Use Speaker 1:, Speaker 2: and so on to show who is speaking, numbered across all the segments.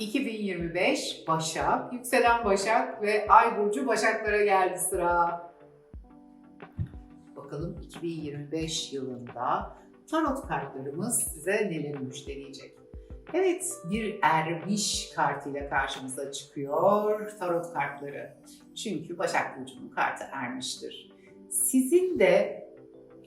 Speaker 1: 2025 Başak, yükselen Başak ve Ay burcu Başaklara geldi sıra. Bakalım 2025 yılında tarot kartlarımız size neleri müjdeleyecek? Evet, bir ermiş kartıyla karşımıza çıkıyor tarot kartları. Çünkü Başak Burcu'nun kartı ermiştir. Sizin de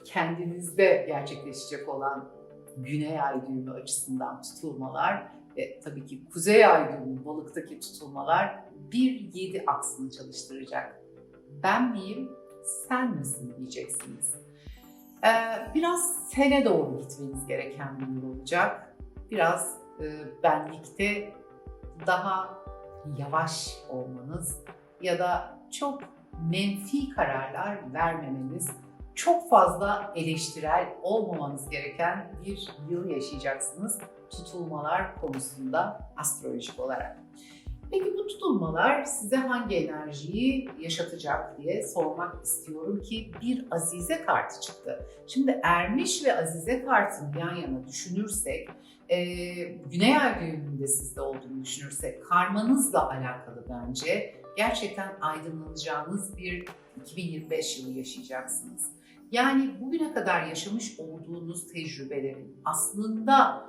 Speaker 1: kendinizde gerçekleşecek olan Güney Ay düğümü açısından tutulmalar ve tabii ki Kuzey Ay balıktaki tutulmalar 1-7 aksını çalıştıracak. Ben miyim, sen misin diyeceksiniz. Ee, biraz sene doğru gitmeniz gereken bir yıl olacak. Biraz e, benlikte daha yavaş olmanız ya da çok menfi kararlar vermemeniz, çok fazla eleştirel olmamanız gereken bir yıl yaşayacaksınız tutulmalar konusunda astrolojik olarak. Peki bu tutulmalar size hangi enerjiyi yaşatacak diye sormak istiyorum ki bir Azize kartı çıktı. Şimdi Ermiş ve Azize kartını yan yana düşünürsek, e, Güney Ay düğümünde sizde olduğunu düşünürsek, karmanızla alakalı bence gerçekten aydınlanacağınız bir 2025 yılı yaşayacaksınız. Yani bugüne kadar yaşamış olduğunuz tecrübelerin aslında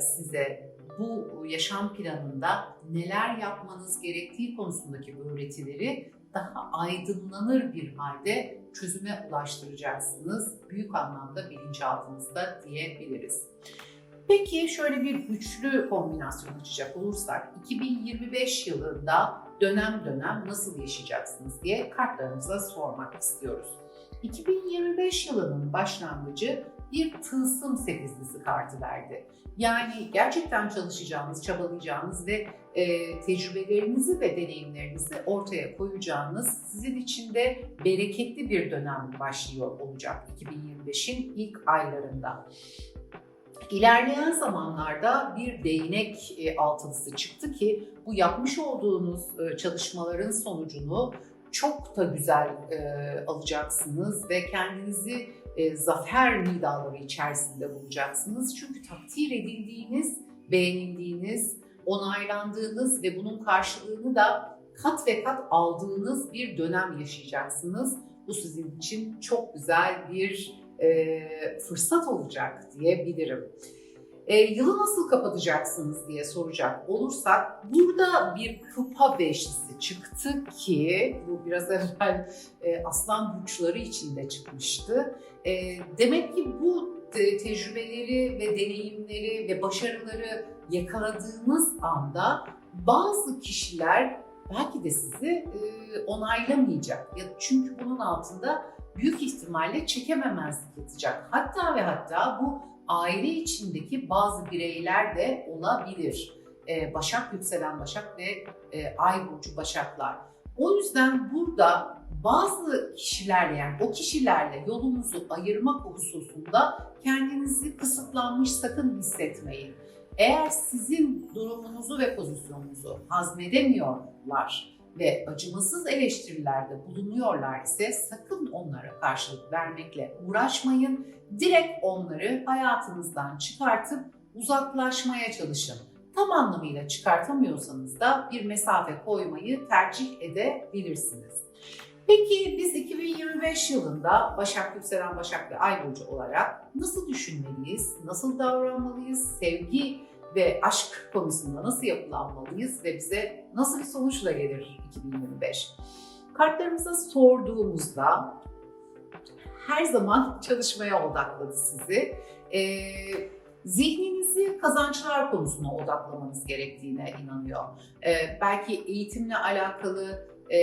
Speaker 1: size bu yaşam planında neler yapmanız gerektiği konusundaki öğretileri daha aydınlanır bir halde çözüme ulaştıracaksınız. Büyük anlamda bilinçaltınızda diyebiliriz. Peki şöyle bir üçlü kombinasyon açacak olursak 2025 yılında dönem dönem nasıl yaşayacaksınız diye kartlarımıza sormak istiyoruz. 2025 yılının başlangıcı bir tılsım sekizlisi kartı verdi. Yani gerçekten çalışacağınız, çabalayacağınız ve e, tecrübelerinizi ve deneyimlerinizi ortaya koyacağınız, sizin için de bereketli bir dönem başlıyor olacak 2025'in ilk aylarında. İlerleyen zamanlarda bir değnek e, altılısı çıktı ki bu yapmış olduğunuz e, çalışmaların sonucunu çok da güzel e, alacaksınız ve kendinizi e, zafer nidaları içerisinde bulacaksınız. Çünkü takdir edildiğiniz, beğenildiğiniz, onaylandığınız ve bunun karşılığını da kat ve kat aldığınız bir dönem yaşayacaksınız. Bu sizin için çok güzel bir e, fırsat olacak diyebilirim. E, yılı nasıl kapatacaksınız diye soracak olursak burada bir kupa beşlisi çıktı ki bu biraz evvel e, aslan burçları içinde çıkmıştı. E, demek ki bu te- tecrübeleri ve deneyimleri ve başarıları yakaladığınız anda bazı kişiler belki de sizi e, onaylamayacak. Ya çünkü bunun altında büyük ihtimalle çekememezlik yatacak. Hatta ve hatta bu aile içindeki bazı bireyler de olabilir. Ee, Başak yükselen Başak ve e, Ay burcu Başaklar. O yüzden burada bazı kişilerle yani o kişilerle yolunuzu ayırmak hususunda kendinizi kısıtlanmış sakın hissetmeyin. Eğer sizin durumunuzu ve pozisyonunuzu hazmedemiyorlar ve acımasız eleştirilerde bulunuyorlar ise sakın onlara karşılık vermekle uğraşmayın. Direkt onları hayatınızdan çıkartıp uzaklaşmaya çalışın. Tam anlamıyla çıkartamıyorsanız da bir mesafe koymayı tercih edebilirsiniz. Peki biz 2025 yılında Başak Yükselen Başak ve Ay Burcu olarak nasıl düşünmeliyiz, nasıl davranmalıyız, sevgi ve aşk konusunda nasıl yapılanmalıyız ve bize nasıl bir sonuçla gelir 2025? Kartlarımıza sorduğumuzda her zaman çalışmaya odakladı sizi. Ee, zihninizi kazançlar konusuna odaklamanız gerektiğine inanıyor. Ee, belki eğitimle alakalı e,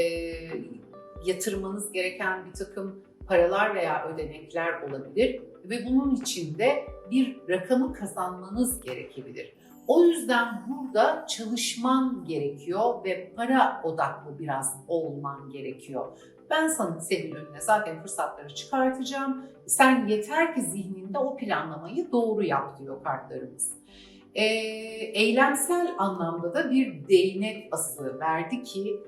Speaker 1: yatırmanız gereken bir takım paralar veya ödenekler olabilir ve bunun için de bir rakamı kazanmanız gerekebilir. O yüzden burada çalışman gerekiyor ve para odaklı biraz olman gerekiyor. Ben sana senin önüne zaten fırsatları çıkartacağım. Sen yeter ki zihninde o planlamayı doğru yap diyor kartlarımız. Ee, eylemsel anlamda da bir değnek ası verdi ki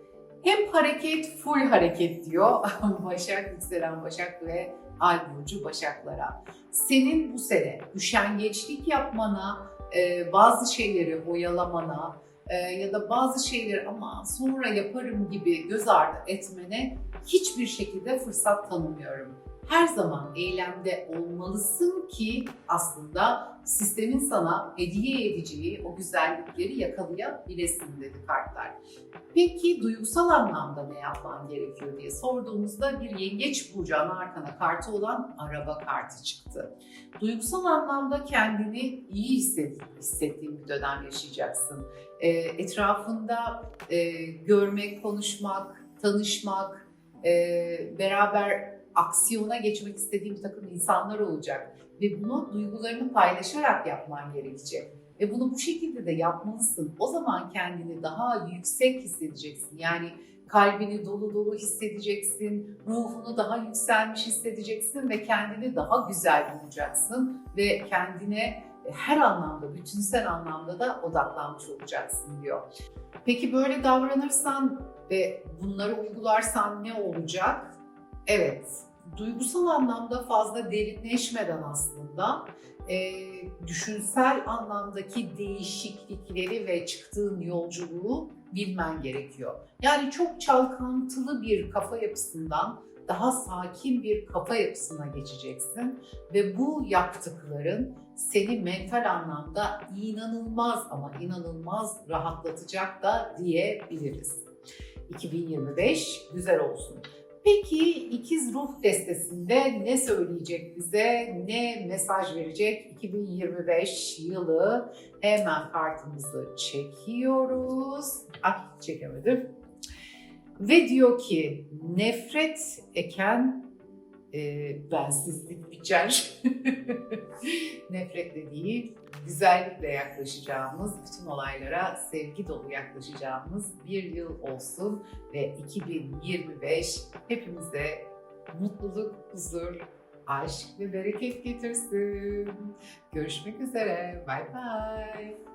Speaker 1: hem hareket full hareket diyor Başak yükselen Başak ve Ay burcu Başaklara. Senin bu sene üşengeçlik yapmana, e, bazı şeyleri oyalamana, e, ya da bazı şeyleri ama sonra yaparım gibi göz ardı etmene hiçbir şekilde fırsat tanımıyorum. Her zaman eylemde olmalısın ki aslında sistemin sana hediye edeceği o güzellikleri yakalayabilesin dedi kartlar. Peki duygusal anlamda ne yapman gerekiyor diye sorduğumuzda bir yengeç burcu ana arkana kartı olan araba kartı çıktı. Duygusal anlamda kendini iyi hisset, hissettiğin bir dönem yaşayacaksın. E, etrafında e, görmek, konuşmak, tanışmak, e, beraber aksiyona geçmek istediğin bir takım insanlar olacak. Ve bunu duygularını paylaşarak yapman gerekecek. Ve bunu bu şekilde de yapmalısın. O zaman kendini daha yüksek hissedeceksin. Yani kalbini dolu dolu hissedeceksin, ruhunu daha yükselmiş hissedeceksin ve kendini daha güzel bulacaksın ve kendine her anlamda, bütünsel anlamda da odaklanmış olacaksın diyor. Peki böyle davranırsan ve bunları uygularsan ne olacak? Evet, duygusal anlamda fazla derinleşmeden aslında e, düşünsel anlamdaki değişiklikleri ve çıktığın yolculuğu bilmen gerekiyor. Yani çok çalkantılı bir kafa yapısından daha sakin bir kafa yapısına geçeceksin ve bu yaptıkların seni mental anlamda inanılmaz ama inanılmaz rahatlatacak da diyebiliriz. 2025 güzel olsun. Peki ikiz ruh destesinde ne söyleyecek bize, ne mesaj verecek 2025 yılı? Hemen kartımızı çekiyoruz. Ah çekemedim. Ve diyor ki nefret eken e, bensizlik biçer. Nefretle değil, güzellikle yaklaşacağımız, bütün olaylara sevgi dolu yaklaşacağımız bir yıl olsun ve 2025 hepimize mutluluk, huzur, aşk ve bereket getirsin. Görüşmek üzere. Bye bye.